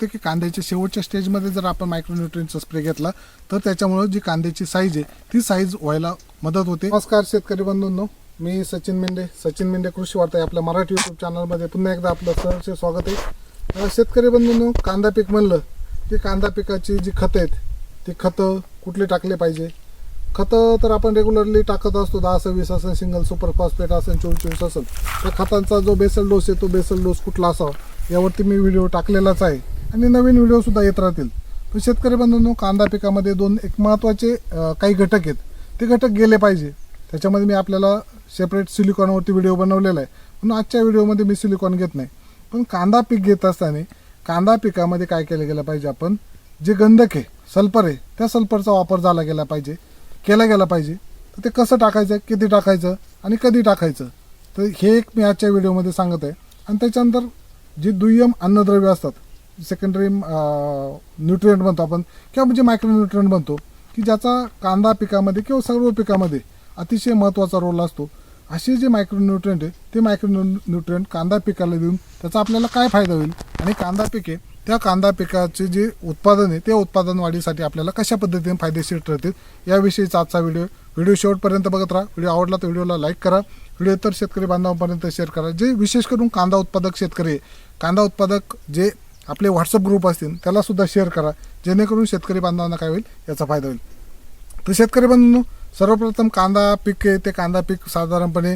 ते की कांद्याच्या शेवटच्या स्टेजमध्ये जर आपण मायक्रोन्युट्रियनचा स्प्रे घेतला तर त्याच्यामुळे जी कांद्याची साईज आहे ती साईज व्हायला मदत होते. नमस्कार शेतकरी बंधूंनो मी सचिन मेंढे. सचिन मेंढे कृषी वार्ता आहे आपल्या मराठी युट्यूब चॅनलमध्ये पुन्हा एकदा आपलं सहर्ष स्वागत आहे. शेतकरी बंधूंनो कांदा पीक म्हणलं की कांदा पिकाची जी खतं आहेत ती खतं कुठली टाकले पाहिजे? खतं तर आपण रेग्युलरली टाकत असतो दहा सव्वीस असेल सिंगल सुपर फॉस्फेट असेल चोवीस चोवीस असेल त्या खतांचा जो बेसल डोस आहे तो बेसल डोस कुठला असावा यावरती मी व्हिडिओ टाकलेलाच आहे. आणि नवीन व्हिडिओसुद्धा येत राहतील. तर शेतकरी बंधूंनो कांदा पिकामध्ये दोन एक महत्त्वाचे काही घटक आहेत. ते घटक गेले पाहिजे. त्याच्यामध्ये मी आपल्याला सेपरेट सिलिकॉनवरती व्हिडिओ बनवलेला आहे. म्हणून आजच्या व्हिडिओमध्ये मी सिलिकॉन घेत नाही. पण कांदा पीक घेत असताना कांदा पिकामध्ये काय केलं गेलं पाहिजे आपण? जे गंधक आहे सल्फर आहे त्या सल्फरचा वापर झाला गेला पाहिजे. केला गेला पाहिजे. तर ते कसं टाकायचं किती टाकायचं आणि कधी टाकायचं? तर हे एक मी आजच्या व्हिडिओमध्ये सांगत आहे. आणि त्याच्यानंतर जी दुय्यम अन्नद्रव्य असतात सेकंडरी न्यूट्रियंट म्हणतो आपण. किंवा म्हणजे मायक्रो न्यूट्रियंट म्हणतो की ज्याचा कांदा पिकामध्ये किंवा सर्व पिकामध्ये अतिशय महत्त्वाचा रोल असतो. असे जे मायक्रो न्यूट्रियंट आहे ते मायक्रो न्यूट्रियंट कांदा पिकाला देऊन त्याचा आपल्याला काय फायदा होईल? आणि कांदा पिके त्या कांदा पिकाचे जे उत्पादन आहे ते उत्पादन वाढीसाठी आपल्याला कशा पद्धतीने फायदेशीर ठरतील? याविषयीचा आजचा व्हिडिओ व्हिडिओ शेवटपर्यंत बघत राहा. व्हिडिओ आवडला तर व्हिडिओला लाईक करा. व्हिडिओ तर शेतकरी बांधवांपर्यंत शेअर करा. जे विशेष करून कांदा उत्पादक शेतकरी आहे, कांदा उत्पादक जे आपले व्हॉट्सअप ग्रुप असतील त्याला सुद्धा शेअर करा. जेणेकरून शेतकरी बांधवांना काय होईल? याचा फायदा होईल. तर शेतकरी बांधवांनो सर्वप्रथम कांदा पीक ते कांदा पीक साधारणपणे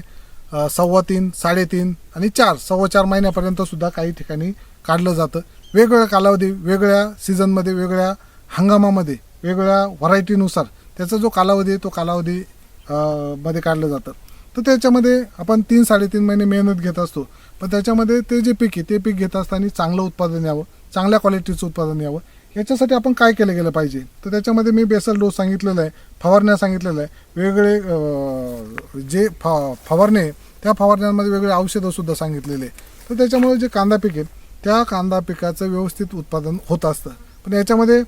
सव्वा तीन साडेतीन आणि चार सव्वा चार महिन्यापर्यंत सुद्धा काही ठिकाणी काढलं जातं. वेगवेगळ्या कालावधी वेगळ्या सीझनमध्ये वेगळ्या हंगामामध्ये वेगवेगळ्या व्हरायटीनुसार त्याचा जो कालावधी आहे तो कालावधी मध्ये काढलं जातं. तर त्याच्यामध्ये आपण तीन साडेतीन महिने मेहनत घेत असतो. पण त्याच्यामध्ये ते जे पीक आहे ते पीक घेत असताना चांगलं उत्पादन यावं चांगल्या क्वालिटीचं उत्पादन यावं. याच्यासाठी आपण काय केलं गेलं पाहिजे? तर त्याच्यामध्ये मी बेसल डोस सांगितलेला आहे फवारण्या सांगितलेलं आहे. वेगवेगळे जे फ फवारणे त्या फवारण्यांमध्ये वेगळे औषधंसुद्धा सांगितलेले आहे. तर त्याच्यामुळे जे कांदा पीक आहे त्या कांदा पिकाचं व्यवस्थित उत्पादन होत असतं. पण याच्यामध्ये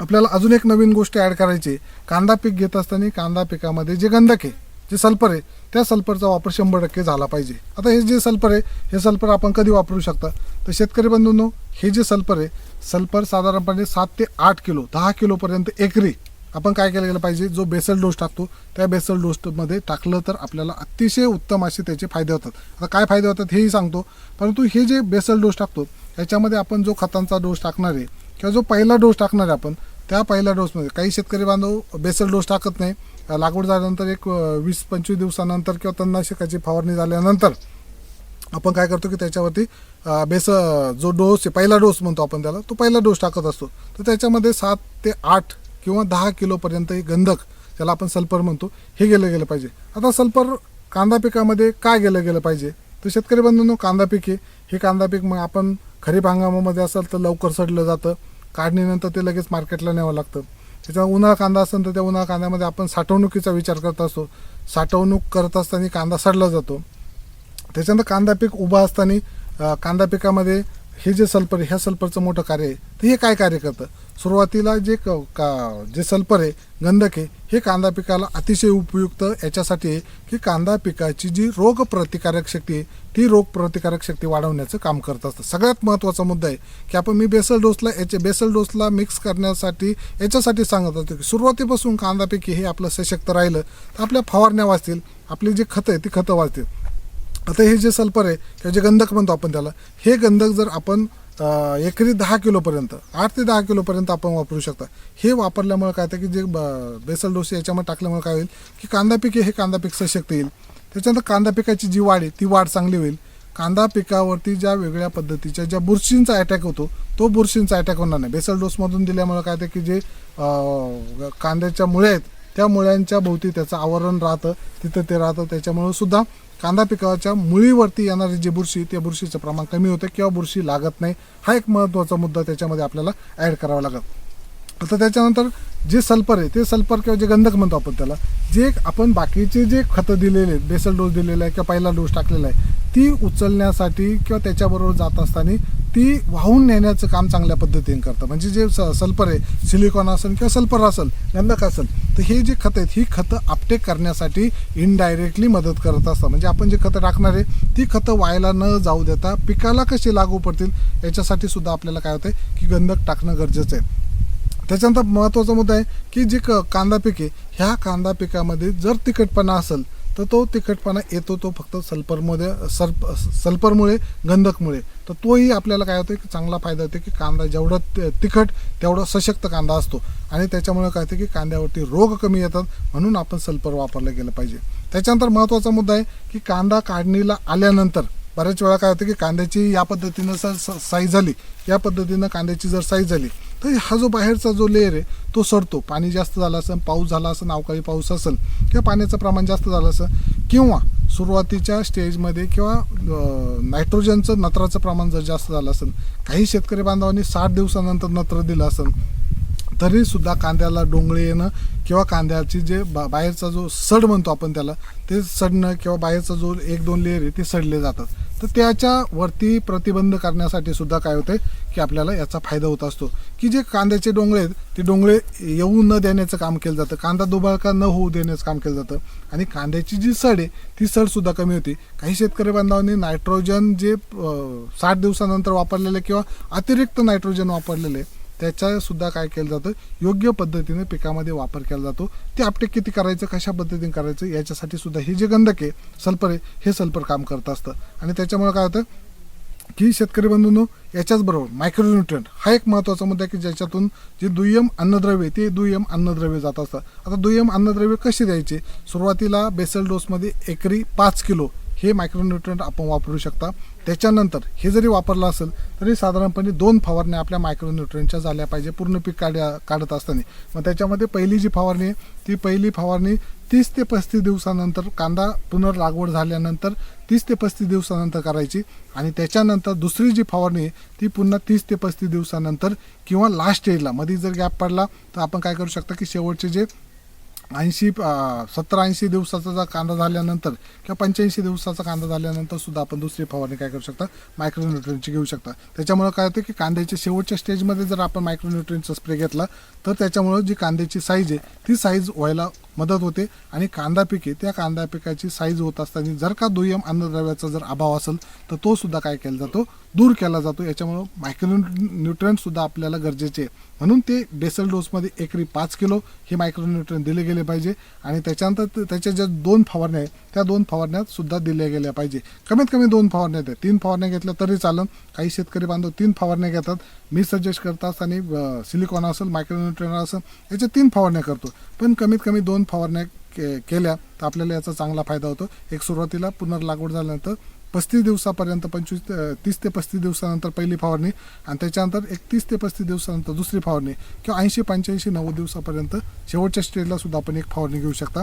आपल्याला अजून एक नवीन गोष्ट ॲड करायची आहे. कांदा पीक घेत असताना कांदा पिकामध्ये जे गंधक आहे जे सल्फर आहे त्या सल्फरचा वापर शंभर टक्के झाला पाहिजे. आता हे जे सल्फर आहे हे सल्फर आपण कधी वापरू शकता? तर शेतकरी बंधूंनो हे जे सल्फर आहे सल्फर साधारणपणे सात ते आठ किलो दहा किलोपर्यंत एकरी आपण काय केलं गेलं पाहिजे? जो बेसल डोस टाकतो त्या बेसल डोसमध्ये टाकलं तर आपल्याला अतिशय उत्तम असे त्याचे फायदे होतात. आता काय फायदे होतात हेही सांगतो. परंतु हे जे बेसल डोस टाकतो याच्यामध्ये आपण जो खतांचा डोस टाकणार आहे किंवा जो पहिला डोस टाकणार आहे आपण त्या पहिल्या डोसमध्ये. काही शेतकरी बांधव बेसल डोस टाकत नाही. लागवड झाल्यानंतर एक वीस पंचवीस दिवसानंतर किंवा तणनाशकाची फवारणी झाल्यानंतर आपण काय करतो की त्याच्यावरती बेस जो डोस आहे पहिला डोस म्हणतो आपण त्याला तो पहिला डोस टाकत असतो. तर त्याच्यामध्ये सात ते आठ किंवा दहा किलोपर्यंत हे गंधक ज्याला आपण सल्फर म्हणतो हे गेलं गेलं पाहिजे. आता सल्फर कांदा पिकामध्ये काय गेलं गेलं पाहिजे? तर शेतकरी बंधूंनो कांदा पीक आहे. हे कांदा पीक मग आपण खरीप हंगामामध्ये असेल तर लवकर सडलं जातं. काढणीनंतर ते लगेच मार्केटला न्यावं लागतं. त्याचा उन्हाळा कांदा असेल तर त्या उन्हाळा कांद्यामध्ये आपण साठवणुकीचा विचार करत असतो. साठवणूक करत असताना कांदा सडला जातो. त्याच्यानंतर कांदा पीक उभा असताना कांदा पिकामध्ये हे जे सल्फर आहे ह्या सल्फरचं मोठं कार्य आहे. तर हे काय कार्य करतं? सुरुवातीला जे क- का जे सल्फर आहे गंधक आहे हे कांदा पिकाला अतिशय उपयुक्त याच्यासाठी आहे की कांदा पिकाची जी रोग प्रतिकारक शक्ती आहे ती रोग प्रतिकारक शक्ती वाढवण्याचं काम करत असतं. सगळ्यात महत्त्वाचा मुद्दा आहे की आपण मी बेसल डोसला याचे बेसल डोसला मिक्स करण्यासाठी याच्यासाठी सांगत असतो की सुरुवातीपासून कांदा पिके हे आपलं सशक्त राहिलं तर आपल्या फवारण्या वाचतील आपली जी खतं आहे ती खतं वाचतील. आता हे जे सल्फर आहे किंवा जे गंधक म्हणतो आपण त्याला हे गंधक जर आपण एकरी दहा किलोपर्यंत आठ ते दहा किलोपर्यंत आपण वापरू शकता. हे वापरल्यामुळे काय होतं की जे ब- बेसल डोस याच्यामध्ये टाकल्यामुळे काय होईल की कांदा पीक हे कांदा पीक सशक्त येईल. त्याच्यानंतर कांदा पिकाची जी वाढ आहे ती वाढ चांगली होईल. कांदा पिकावरती ज्या वेगळ्या पद्धतीच्या ज्या बुरशींचा अटॅक होतो तो बुरशींचा अटॅक होणार नाही. बेसल डोसमधून दिल्यामुळे काय होतं की जे कांद्याच्या मुळे आहेत त्या मुळ्यांच्या भोवती त्याचं आवरण राहतं तिथं ते राहतं त्याच्यामुळं सुद्धा कांदा पिकाच्या मुळीवरती येणारी जी बुरशी त्या बुरशीचं प्रमाण कमी होतं किंवा बुरशी लागत नाही हा एक महत्त्वाचा मुद्दा त्याच्यामध्ये आपल्याला ॲड करावा लागत आता त्याच्यानंतर जे सल्फर आहे ते सल्फर किंवा जे गंधक म्हणतो आपण त्याला जे आपण बाकीचे जे खतं दिलेले आहेत बेसल डोस दिलेला आहे किंवा पहिला डोस टाकलेला आहे ती उचलण्यासाठी किंवा त्याच्याबरोबर जात असताना ती वाहून नेण्याचं काम चांगल्या पद्धतीने करतं म्हणजे जे स सल्फर आहे सिलिकॉन असेल किंवा सल्फर असेल गंधक असेल तर हे जे खतं आहेत ही खतं आपटेक करण्यासाठी इनडायरेक्टली मदत करत असतात. म्हणजे आपण जे खतं टाकणार आहे ती खतं व्हायला न जाऊ देता पिकाला कशी लागू पडतील याच्यासाठी सुद्धा आपल्याला काय होतं की गंधक टाकणं गरजेचं आहे. त्याच्यानंतर महत्त्वाचा मुद्दा आहे की जे क कांदा पिके ह्या कांदा पिकामध्ये जर तिखटपणा असेल तर तो तिखटपणा येतो तो फक्त सल्फरमध्ये सर्प सल्फरमुळे गंधकमुळे. तर तोही आपल्याला काय होतं की चांगला फायदा होतो की कांदा जेवढं तिखट तेवढं सशक्त कांदा असतो. आणि त्याच्यामुळे काय होतं की कांद्यावरती रोग कमी येतात म्हणून आपण सल्फर वापरलं गेलं पाहिजे. त्याच्यानंतर महत्त्वाचा मुद्दा आहे की कांदा काढणीला आल्यानंतर बऱ्याच वेळा काय होतं की कांद्याची या पद्धतीनं जर साईज झाली. या पद्धतीनं कांद्याची जर साईज झाली तर हा जो बाहेरचा जो लेअर आहे तो सडतो. पाणी जास्त झालं असेल पाऊस झाला असेल अवकाळी पाऊस असेल किंवा पाण्याचं प्रमाण जास्त झालं असेल किंवा सुरुवातीच्या स्टेजमध्ये किंवा नायट्रोजनचं नत्राचं प्रमाण जर जास्त झालं असेल काही शेतकरी बांधवांनी साठ दिवसानंतर नत्र दिलं असेल तरीसुद्धा कांद्याला डोंगळे येणं किंवा कांद्याची जे बा बाहेरचा जो सड म्हणतो आपण त्याला ते सडणं किंवा बाहेरचा जो एक दोन लेअर आहे ते सडले जातात. तर त्याच्या वरती प्रतिबंध करण्यासाठी सुद्धा काय होतं की आपल्याला याचा फायदा होत असतो. की जे कांद्याचे डोंगळे आहेत ते डोंगळे येऊ न देण्याचं काम केलं जातं. कांदा दुबाळका न होऊ देण्याचं काम केलं जातं. आणि कांद्याची जी सड आहे ती सड सुद्धा कमी होती. काही शेतकरी बांधवांनी नायट्रोजन जे साठ दिवसानंतर वापरलेले किंवा अतिरिक्त नायट्रोजन वापरलेले त्याच्यासुद्धा काय केलं जातं? योग्य पद्धतीने पिकामध्ये वापर केला जातो. ते आपटे किती करायचं कशा पद्धतीने करायचं याच्यासाठी सुद्धा हे जे गंधक आहे सल्फर आहे हे सल्फर काम करत असतं. आणि त्याच्यामुळे काय होतं की शेतकरी बंधूंनो याच्याचबरोबर मायक्रोन्युट्रंट हा एक महत्त्वाचा मुद्दा की ज्याच्यातून जे दुय्यम अन्नद्रव्य ते दुय्यम अन्नद्रव्य जात असतात आता दुय्यम अन्नद्रव्य कसे द्यायचे? सुरुवातीला बेसल डोसमध्ये एकरी पाच किलो हे मायक्रोन्युट्रंट आपण वापरू शकता. त्याच्यानंतर हे जरी वापरलं असेल तरी साधारणपणे दोन फवारण्या आपल्या मायक्रोन्युट्रंटच्या झाल्या पाहिजे. पूर्ण पीक काढ्या काढत असताना. मग त्याच्यामध्ये पहिली जी फवारणी आहे ती पहिली फवारणी तीस ते पस्तीस दिवसानंतर कांदा पुनर्लागवड झाल्यानंतर तीस ते पस्तीस दिवसानंतर करायची. आणि त्याच्यानंतर दुसरी जी फवारणी आहे ती पुन्हा तीस ते पस्तीस दिवसानंतर किंवा लास्ट स्टेजला मध्ये जर गॅप पडला तर आपण काय करू शकता की शेवटचे जे ऐंशी सत्तर ऐंशी दिवसाचा जर कांदा झाल्यानंतर किंवा पंच्याऐंशी दिवसाचा कांदा झाल्यानंतर सुद्धा आपण दुसरी फवारणी काय करू शकता? मायक्रोन्युट्रियनची घेऊ शकता. त्याच्यामुळे काय होतं की कांद्याच्या शेवटच्या स्टेजमध्ये जर आपण मायक्रोन्युट्रियनचा स्प्रे घेतला तर त्याच्यामुळे जी कांद्याची साईज आहे ती साईज व्हायला मदत होते आणि कांदा पिके त्या कांदा पिकाची साईज होत असताना जर का दुय्यम अन्नद्रव्याचा जर अभाव असेल तर तो सुद्धा काय केला जातो? दूर केला जातो. याच्यामुळं मायक्रो न्यूट्रंट सुद्धा आपल्याला गरजेचे आहे. म्हणून ते बेसल डोसमध्ये एकरी पाच किलो हे मायक्रोन्यूट्रन दिले गेले पाहिजे आणि त्याच्यानंतर त्याच्या ज्या दोन फवारण्या आहेत त्या दोन फवारण्यात सुद्धा दिल्या गेल्या पाहिजे. कमीत कमी दोन फवारण्या आहेत तीन फवारण्या घेतल्या तरी चालन. काही शेतकरी बांधव तीन फवारण्या घेतात. मी सजेस्ट करता असताना सिलिकॉन असेल मायक्रोन्यूट्रन असेल याच्या तीन फवारण्या करतो. पण कमीत कमी दोन फवारण्या के केल्या तर आपल्याला याचा चांगला फायदा होतो. एक सुरुवातीला पुनर्लागवड झाल्यानंतर पस्तीस दिवसापर्यंत पंचवीस तीस ते पस्तीस दिवसानंतर पहिली फवारणी आणि त्याच्यानंतर एक तीस ते पस्तीस दिवसानंतर दुसरी फवारणी किंवा ऐंशी पंच्याऐंशी नव्वद दिवसापर्यंत शेवटच्या स्टेजला सुद्धा आपण एक फवारणी घेऊ शकता.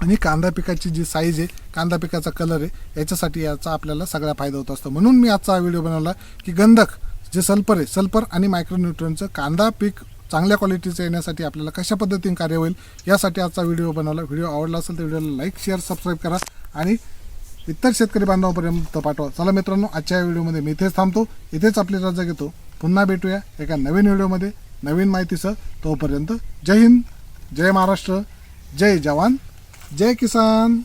आणि कांदा पिकाची जी साईज आहे कांदा पिकाचा कलर आहे याच्यासाठी याचा आपल्याला सगळा फायदा होत असतो. म्हणून मी आजचा हा व्हिडिओ बनवला की गंधक जे सल्फर आहे सल्फर आणि मायक्रोन्यूट्रनचं कांदा पीक चांगल्या क्वालिटीचं येण्यासाठी आपल्याला कशा पद्धतीने कार्य होईल यासाठी आजचा व्हिडिओ बनवला. व्हिडिओ आवडला असेल तर व्हिडिओला लाईक शेअर सबस्क्राईब करा आणि इतर शेतकरी बांधवापर्यंत पाठवा. चला मित्रांनो आजच्या या व्हिडिओमध्ये मी इथेच थांबतो. इथेच आपली रजा घेतो. पुन्हा भेटूया एका नवीन व्हिडिओमध्ये नवीन माहितीसह तोपर्यंत जय हिंद जय महाराष्ट्र जय जवान जय किसान.